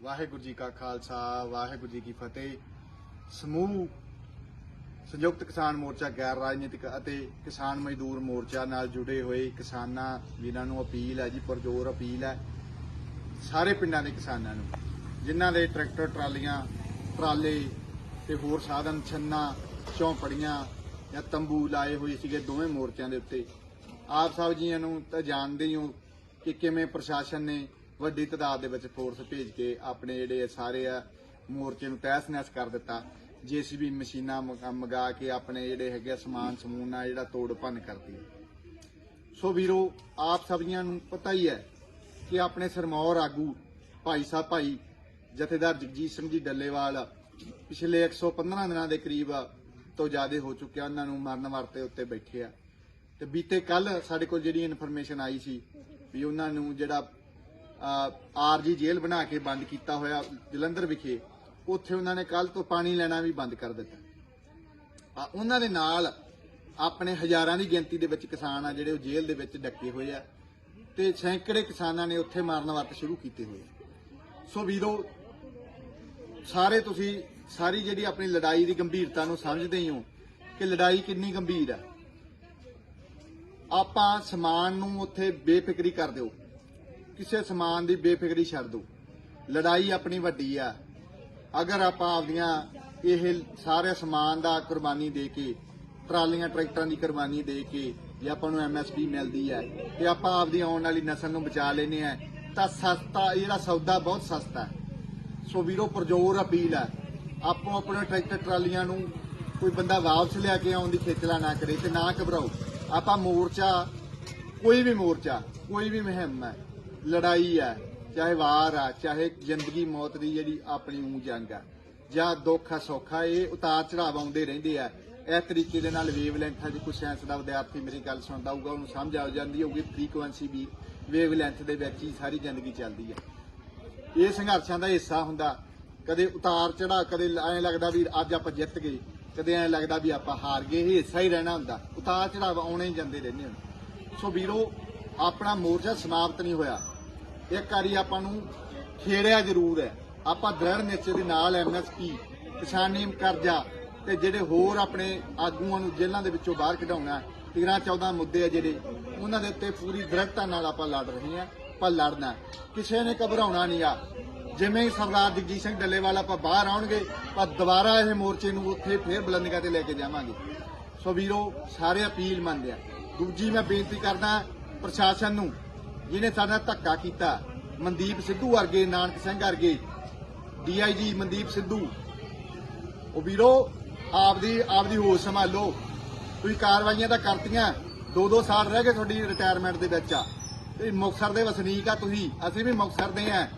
ਵਾਹਿਗੁਰੂ ਜੀ ਕਾ ਖਾਲਸਾ, ਵਾਹਿਗੁਰੂ ਜੀ ਕੀ ਫਤਿਹ। ਸਮੂਹ, ਸੰਯੁਕਤ ਕਿਸਾਨ ਮੋਰਚਾ, ਗੈਰ ਰਾਜਨੀਤਿਕ ਅਤੇ ਕਿਸਾਨ ਮਜ਼ਦੂਰ ਮੋਰਚਾ ਨਾਲ ਜੁੜੇ ਹੋਏ ਕਿਸਾਨਾਂ ਵੀਰਾਂ ਨੂੰ ਅਪੀਲ ਹੈ ਜੀ, ਪਰਜੋਰ ਅਪੀਲ ਹੈ, ਸਾਰੇ ਪਿੰਡਾਂ ਦੇ ਕਿਸਾਨਾਂ ਨੂੰ, ਜਿਨ੍ਹਾਂ ਦੇ ਟਰੈਕਟਰ, ਟਰਾਲੀਆਂ, ਟਰਾਲੇ ਤੇ ਹੋਰ ਸਾਧਨ, ਛੰਨਾ ਝੌਂਪੜੀਆਂ ਜਾਂ ਤੰਬੂ ਲਾਏ ਹੋਏ ਸੀਗੇ ਦੋਵੇਂ ਮੋਰਚਿਆਂ ਦੇ ਉੱਤੇ। ਆਪ ਸਭ ਜੀਆਂ ਨੂੰ ਤਾਂ ਜਾਣਦੇ ਹੀ ਹੋ ਕਿ ਕਿਵੇਂ ਪ੍ਰਸ਼ਾਸਨ ਨੇ ਵੱਡੀ ਤਾਦਾਦ ਦੇ ਵਿੱਚ ਫੋਰਸ ਭੇਜ ਕੇ ਆਪਣੇ ਜਿਹੜੇ ਸਾਰੇ ਆ ਮੋਰਚੇ ਨੂੰ ਤਹਿਸ-ਨਹਿਸ ਕਰ ਦਿੱਤਾ। ਜੀਸੀਬੀ ਮਸ਼ੀਨਾਂ ਮੰਗਾ- ਕੇ ਆਪਣੇ ਜਿਹੜੇ ਹੈਗੇ ਆ ਸਮਾਨ ਸਮੂਨ ਆ ਜਿਹੜਾ ਤੋੜ ਭੰਨ ਕਰਦੀ ਸੋ ਵੀਰੋ, ਆਪ ਸਭੀਆਂ ਨੂੰ ਪਤਾ ਹੀ ਹੈ ਕਿ ਆਪਣੇ ਸਰਮੌਰ ਆਗੂ ਭਾਈ ਸਾਹਿਬ, ਭਾਈ ਜਥੇਦਾਰ ਜਗਜੀਤ ਸਿੰਘ ਜੀ ਡੱਲੇਵਾਲ ਪਿਛਲੇ 115 ਦਿਨਾਂ ਦੇ ਕਰੀਬ ਤੋਂ ਜ਼ਿਆਦਾ ਹੋ ਚੁੱਕਿਆ, ਉਹਨਾਂ ਨੂੰ ਮਰਨ ਵਰਤੇ ਉੱਤੇ ਬੈਠੇ ਆ। ਤੇ ਬੀਤੇ ਕੱਲ ਸਾਡੇ ਕੋਲ ਜਿਹੜੀ ਇਨਫੋਰਮੇਸ਼ਨ ਆਈ ਸੀ ਵੀ ਉਹਨਾਂ ਨੂੰ ਜਿਹੜਾ ਆਰਜੀ ਜੇਲ੍ਹ ਬਣਾ ਕੇ ਬੰਦ ਕੀਤਾ ਹੋਇਆ ਜਲੰਧਰ ਵਿਖੇ, ਉੱਥੇ ਉਹਨਾਂ ਨੇ ਕੱਲ ਤੋਂ ਪਾਣੀ ਲੈਣਾ ਵੀ ਬੰਦ ਕਰ ਦਿੱਤਾ। ਉਹਨਾਂ ਦੇ ਨਾਲ ਆਪਣੇ ਹਜ਼ਾਰਾਂ ਦੀ ਗਿਣਤੀ ਦੇ ਵਿੱਚ ਕਿਸਾਨ ਆ ਜਿਹੜੇ ਉਹ ਜੇਲ੍ਹ ਦੇ ਵਿੱਚ ਡੱਕੇ ਹੋਏ ਆ ਤੇ ਸੈਂਕੜੇ ਕਿਸਾਨਾਂ ਨੇ ਉੱਥੇ ਮਾਰਨ ਵਰਤ ਸ਼ੁਰੂ ਕੀਤੇ ਹੋਏ ਸੋ ਵੀਰੋ, ਸਾਰੇ ਤੁਸੀਂ ਸਾਰੀ ਜਿਹੜੀ ਆਪਣੀ ਲੜਾਈ ਦੀ ਗੰਭੀਰਤਾ ਨੂੰ ਸਮਝਦੇ ਹੀ ਹੋ ਕਿ ਲੜਾਈ ਕਿੰਨੀ ਗੰਭੀਰ ਹੈ ਆਪਾਂ ਸਮਾਨ ਨੂੰ ਉੱਥੇ ਬੇਫਿਕਰੀ ਕਰ ਦਿਓ। ਕਿਸੇ ਸਮਾਨ ਦੀ ਬੇਫਿਕਰੀ ਛੱਡ ਦਿਓ ਲੜਾਈ ਆਪਣੀ ਵੱਡੀ ਆ। ਅਗਰ ਆਪਾਂ ਆਪਦੀਆਂ ਇਹ ਸਾਰੇ ਸਮਾਨ ਦਾ ਕੁਰਬਾਨੀ ਦੇ ਕੇ, ਟਰਾਲੀਆਂ, ਟਰੈਕਟਰਾਂ ਦੀ ਕੁਰਬਾਨੀ ਦੇ ਕੇ ਜੇ ਆਪਾਂ ਨੂੰ ਐਮਐਸਪੀ ਮਿਲਦੀ ਹੈ ਤੇ ਆਪਾਂ ਆਪਦੀ ਆਉਣ ਵਾਲੀ ਨਸਲ ਨੂੰ ਬਚਾ ਲੈਨੇ ਆ, ਤਾਂ ਸਸਤਾ ਇਹ ਜਿਹੜਾ ਸੌਦਾ ਬਹੁਤ ਸਸਤਾ ਹੈ। ਸੋ ਵੀਰੋ, ਪਰਜੋਰ ਅਪੀਲ ਹੈ ਆਪੋ ਆਪਣੇ ਟਰੈਕਟਰ, ਟਰਾਲੀਆਂ ਨੂੰ ਕੋਈ ਬੰਦਾ ਵਾਪਸ ਲਿਆ ਕੇ ਆਉਣ ਦੀ ਖੇਚਲਾ ਨਾ ਕਰੇ ਤੇ ਨਾ ਘਬਰਾਓ। ਆਪਾਂ ਮੋਰਚਾ, ਕੋਈ ਵੀ ਮੋਰਚਾ, ਕੋਈ ਵੀ ਮੁਹਿੰਮ ਹੈ ਲੜਾਈ ਹੈ ਚਾਹੇ ਵਾਰ ਆ, ਚਾਹੇ ਜ਼ਿੰਦਗੀ ਮੌਤ ਦੀ ਜਿਹੜੀ ਆਪਣੀ ਊਂ ਜੰਗ ਆ। ਜਾਂ ਦੁੱਖ ਆ, ਸੌਖਾ ਇਹ ਉਤਾਰ ਚੜਾਵ ਆਉਂਦੇ ਰਹਿੰਦੇ ਆ। ਇਸ ਤਰੀਕੇ ਦੇ ਨਾਲ ਵੇਵ ਲੈਂਥਾਂ ਚ ਕੁਝ ਸਾਇੰਸ ਦਾ ਵਿਦਿਆਰਥੀ ਮੇਰੀ ਗੱਲ ਸੁਣਦਾ ਹੋਊਗਾ, ਉਹਨੂੰ ਸਮਝ ਆ ਜਾਂਦੀ ਹੋਊਗੀ ਫ੍ਰੀਕੁਐਂਸੀ ਵੀ ਵੇਵਲੈਂਥ ਦੇ ਵਿੱਚ ਹੀ ਸਾਰੀ ਜ਼ਿੰਦਗੀ ਚੱਲਦੀ ਹੈ ਇਹ ਸੰਘਰਸ਼ਾਂ ਦਾ ਹਿੱਸਾ ਹੁੰਦਾ। ਕਦੇ ਉਤਾਰ ਚੜਾ ਕਦੇ ਐਂ ਲੱਗਦਾ ਵੀ ਅੱਜ ਆਪਾਂ ਜਿੱਤ ਗਏ, ਕਦੇ ਐਂ ਲੱਗਦਾ ਵੀ ਆਪਾਂ ਹਾਰ ਗਏ, ਇਹ ਹਿੱਸਾ ਹੀ ਰਹਿਣਾ ਹੁੰਦਾ। ਉਤਾਰ ਚੜਾਵ ਆਉਣੇ ਹੀ ਜਾਂਦੇ ਰਹਿੰਦੇ ਹਨ ਸੋ ਵੀਰੋ ਆਪਣਾ ਮੋਰਚਾ ਸਮਾਪਤ ਨਹੀਂ ਹੋਇਆ। ਇੱਕ ਵਾਰੀ ਆਪਾਂ ਨੂੰ ਖੇੜਿਆ ਜ਼ਰੂਰ ਹੈ। ਆਪਾਂ ਦ੍ਰਿੜ ਨਿਸ਼ਚੇ ਦੇ ਨਾਲ ਐਮਐਸਪੀ ਕਿਸਾਨੀ ਕਰਜ਼ਾ ਤੇ ਜਿਹੜੇ ਹੋਰ ਆਪਣੇ ਆਗੂਆਂ ਨੂੰ ਜੇਲ੍ਹਾਂ ਦੇ ਵਿੱਚੋਂ ਬਾਹਰ ਕਢਾਉਣਾ 13 14 ਮੁੱਦੇ ਆ ਜਿਹੜੇ, ਉਹਨਾਂ ਦੇ ਉੱਤੇ ਪੂਰੀ ਦ੍ਰਿੜਤਾ ਨਾਲ ਆਪਾਂ ਲੜ ਰਹੇ ਹਾਂ ਪਰ ਲੜਨਾ ਕਿਸੇ ਨੇ ਘਬਰਾਉਣਾ ਨਹੀਂ ਆ। ਜਿਵੇਂ ਹੀ ਸਰਦਾਰ ਜਗਜੀਤ ਸਿੰਘ ਡੱਲੇਵਾਲ ਆਪਾਂ ਬਾਹਰ ਆਉਣਗੇ ਪਰ ਦੁਬਾਰਾ ਇਹ ਮੋਰਚੇ ਨੂੰ ਉੱਥੇ ਫੇਰ ਬੁਲੰਦੀਆਂ ਤੇ ਲੈ ਕੇ ਜਾਵਾਂਗੇ। ਸੋ ਵੀਰੋ, ਸਾਰੇ ਅਪੀਲ ਮੰਨਦੇ ਆ। ਦੂਜੀ ਮੈਂ ਬੇਨਤੀ ਕਰਦਾ ਪ੍ਰਸ਼ਾਸਨ ਨੂੰ, ਜਿਹਨੇ ਸਾਡੇ ਨਾਲ ਧੱਕਾ ਕੀਤਾ, ਮਨਦੀਪ ਸਿੱਧੂ ਵਰਗੇ, ਨਾਨਕ ਸਿੰਘ ਵਰਗੇ ਡੀਆਈਜੀ ਮਨਦੀਪ ਸਿੱਧੂ। ਉਹ ਵੀਰੋ, ਆਪਦੀ ਆਪਦੀ ਹੋਸ਼ ਸੰਭਾਲੋ। ਤੁਸੀਂ ਕਾਰਵਾਈਆਂ ਤਾਂ ਕਰਤੀਆਂ ਦੋ ਦੋ ਸਾਲ ਰਹਿ ਗਏ ਤੁਹਾਡੀ ਰਿਟਾਇਰਮੈਂਟ ਦੇ ਵਿੱਚ ਆ। ਤੇ ਮੁਕਤਸਰ ਦੇ ਵਸਨੀਕ ਆ ਤੁਸੀਂ, ਅਸੀਂ ਵੀ ਮੁਕਤਸਰ ਦੇ ਆ।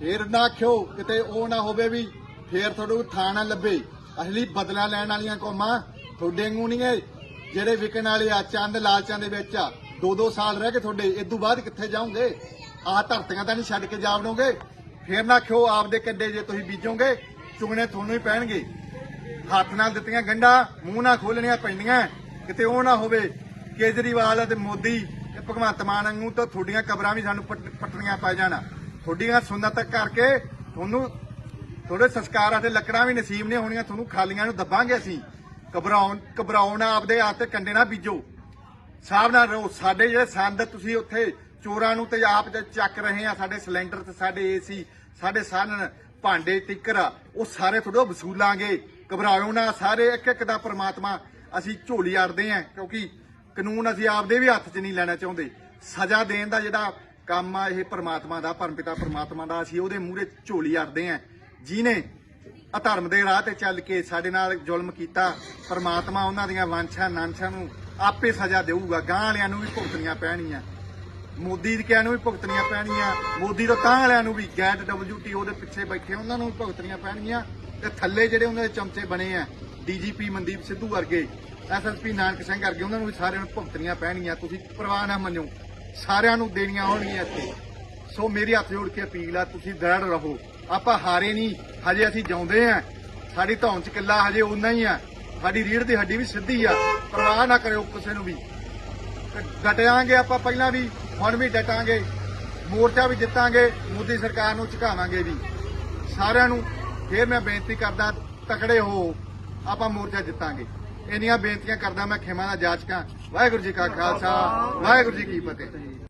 ਫੇਰ ਨਾ ਆਖਿਓ, ਕਿਤੇ ਉਹ ਨਾ ਹੋਵੇ ਵੀ ਫੇਰ ਤੁਹਾਨੂੰ ਥਾਂ ਨਾ ਲੱਭੇ। ਅਸਲੀ ਬਦਲਾ ਲੈਣ ਵਾਲੀਆਂ ਕੌਮਾਂ, ਤੁਹਾਡੇ ਵਾਂਗੂ ਨਹੀਂ ਏ ਜਿਹੜੇ ਵਿਕਣ ਵਾਲੇ ਆ, ਚੰਦ ਲਾਲਚਾਂ ਦੇ ਵਿੱਚ ਆ। ਦੋ ਦੋ ਸਾਲ ਰਹਿ ਗਏ ਤੁਹਾਡੇ ਇਸ ਤੋਂ ਬਾਅਦ ਕਿੱਥੇ ਜਾਓਗੇ? ਆਹ ਧਰਤੀਆਂ ਤਾਂ ਨਹੀਂ ਛੱਡ ਕੇ ਜਾਵਣੋਗੇ ਫੇਰ ਨਾ ਖਿਓ ਆਪਦੇ ਕੰਡੇ ਜੇ ਤੁਸੀਂ ਬੀਜੋਗੇ, ਚੁਗਣੇ ਤੁਹਾਨੂੰ ਹੀ ਪੈਣਗੇ। ਹੱਥ ਨਾਲ ਦਿੱਤੀਆਂ ਗੰਢਾਂ, ਮੂੰਹ ਨਾਲ ਖੋਲਣੀਆਂ ਪੈਂਦੀਆਂ। ਕਿਤੇ ਉਹ ਨਾ ਹੋਵੇ, ਕੇਜਰੀਵਾਲ ਅਤੇ ਮੋਦੀ ਤੇ ਭਗਵੰਤ ਮਾਨ ਵਾਂਗੂ ਤਾਂ ਤੁਹਾਡੀਆਂ ਕਬਰਾਂ ਵੀ ਸਾਨੂੰ ਪੱਟ- ਪੱਟਣੀਆਂ ਪੈ ਜਾਣਾ। ਤੁਹਾਡੀਆਂ ਸੁਨਨਤ ਕਰਕੇ ਤੁਹਾਨੂੰ ਤੁਹਾਡੇ ਸੰਸਕਾਰਾਂ ਤੇ ਲੱਕੜਾਂ ਵੀ ਨਸੀਬ ਨਹੀਂ ਹੋਣੀਆਂ, ਤੁਹਾਨੂੰ ਖਾਲੀਆਂ ਨੂੰ ਦੱਬਾਂਗੇ ਅਸੀਂ। ਘਬਰਾਉਣ, ਘਬਰਾਉਣਾ ਆਪਦੇ ਹੱਥ ਤੇ ਕੰਡੇ ਨਾ ਬੀਜੋ। ਸਾਹਿਬ ਨਾਲ ਰਹੋ। ਸਾਡੇ ਜਿਹੜੇ ਸੰਦ ਤੁਸੀਂ ਉੱਥੇ ਚੋਰਾਂ ਨੂੰ ਤੇ ਆਪ ਜੇ ਚੱਕ ਰਹੇ ਆ, ਸਾਡੇ ਸਿਲੰਡਰ ਤੇ, ਸਾਡੇ ਏਸੀ, ਸਾਡੇ ਸਾਨਣ ਭਾਂਡੇ, ਟਿੱਕਰ, ਉਹ ਸਾਰੇ ਤੁਹਾਡੇ ਵਸੂਲਾਂਗੇ। ਘਬਰਾਓ ਨਾ, ਸਾਰੇ ਇੱਕ ਇੱਕ ਦਾ ਪ੍ਰਮਾਤਮਾ ਅਸੀਂ ਝੋਲੀ ਆੜਦੇ ਆ, ਕਿਉਂਕਿ ਕਾਨੂੰਨ ਅਸੀਂ ਆਪਦੇ ਵੀ ਹੱਥ 'ਚ ਨਹੀਂ ਲੈਣਾ ਚਾਹੁੰਦੇ। ਸਜ਼ਾ ਦੇਣ ਦਾ ਜਿਹੜਾ ਕੰਮ ਆ, ਇਹ ਪ੍ਰਮਾਤਮਾ ਦਾ ਪਰਮ ਪਿਤਾ ਪ੍ਰਮਾਤਮਾ ਦਾ, ਅਸੀਂ ਉਹਦੇ ਮੂਹਰੇ ਝੋਲੀ ਆੜਦੇ ਆ। ਜਿਨੇ ਅਧਰਮ ਦੇ ਰਾਹ ਤੇ ਚੱਲ ਕੇ ਸਾਡੇ ਨਾਲ ਜ਼ੁਲਮ ਕੀਤਾ, ਪਰਮਾਤਮਾ ਉਹਨਾਂ ਦੀਆਂ ਵਾਂਛਾਂ, ਨਾਂਛਾਂ ਨੂੰ ਆਪੇ ਸਜ਼ਾ ਦੇਊਗਾ ਗਾਂ ਵਾਲਿਆਂ ਨੂੰ ਵੀ ਭੁਗਤਣੀਆਂ ਪੈਣੀਆਂ ਮੋਦੀ ਦੇ ਕਿਆਂ ਨੂੰ ਵੀ ਭੁਗਤਣੀਆਂ ਪੈਣੀਆਂ ਮੋਦੀ ਤੋਂ ਤਾਂ ਵਾਲਿਆਂ ਨੂੰ ਵੀ ਗੈਟ ਡਬਲਯੂਟੀ, ਉਹਦੇ ਪਿੱਛੇ ਬੈਠੇ ਉਹਨਾਂ ਨੂੰ ਵੀ ਭੁਗਤਣੀਆਂ ਪੈਣਗੀਆਂ। ਤੇ ਥੱਲੇ ਜਿਹੜੇ ਉਹਨਾਂ ਦੇ ਚਮਚੇ ਬਣੇ ਆ, ਡੀਜੀਪੀ ਮਨਦੀਪ ਸਿੱਧੂ ਵਰਗੇ ਐਸਐਸਪੀ ਨਾਨਕ ਸਿੰਘ ਵਰਗੇ, ਉਹਨਾਂ ਨੂੰ ਵੀ ਸਾਰਿਆਂ ਨੂੰ ਭੁਗਤਣੀਆਂ ਪੈਣਗੀਆਂ। ਤੁਸੀਂ ਪਰਵਾਹ ਨਾ ਮੰਨੋ ਸਾਰਿਆਂ ਨੂੰ ਦੇਣੀਆਂ ਹੋਣਗੀਆਂ ਇੱਥੇ। ਸੋ ਮੇਰੀ ਹੱਥ ਜੋੜ ਕੇ ਅਪੀਲ ਆ, ਤੁਸੀਂ ਦ੍ਰਿੜ ਰਹੋ। ਆਪਾਂ ਹਾਰੇ ਨਹੀਂ, ਹਜੇ ਅਸੀਂ ਜਿਉਂਦੇ ਆ। ਸਾਡੀ ਧੌਣ ਚ ਕਿੱਲਾ ਹਜੇ ਉਨਾ ਹੀ ਆ। ਸਾਡੀ ਰੀੜ ਦੀ ਹੱਡੀ ਵੀ ਸਿੱਧੀ ਆ, ਪਰਵਾਹ ਨਾ ਕਰਿਓ ਕਿਸੇ ਨੂੰ ਵੀ। ਡਟਾਂਗੇ ਆਪਾਂ ਪਹਿਲਾਂ ਵੀ, ਹੁਣ ਵੀ ਡਟਾਂਗੇ। ਮੋਰਚਾ ਵੀ ਜਿੱਤਾਂਗੇ, ਮੋਦੀ ਸਰਕਾਰ ਨੂੰ ਝੁਕਾਵਾਂਗੇ ਵੀ। ਸਾਰਿਆਂ ਨੂੰ ਫੇਰ ਮੈਂ ਬੇਨਤੀ ਕਰਦਾ, ਤਕੜੇ ਹੋ, ਆਪਾਂ ਮੋਰਚਾ ਜਿੱਤਾਂਗੇ। ਇੰਨੀਆਂ ਬੇਨਤੀਆਂ ਕਰਦਾ ਮੈਂ ਖਿਮਾ ਦਾ ਜਾਚਕਾਂ। ਵਾਹਿਗੁਰੂ ਜੀ ਕਾ ਖਾਲਸਾ, ਵਾਹਿਗੁਰੂ ਜੀ ਕੀ ਫਤਿਹ।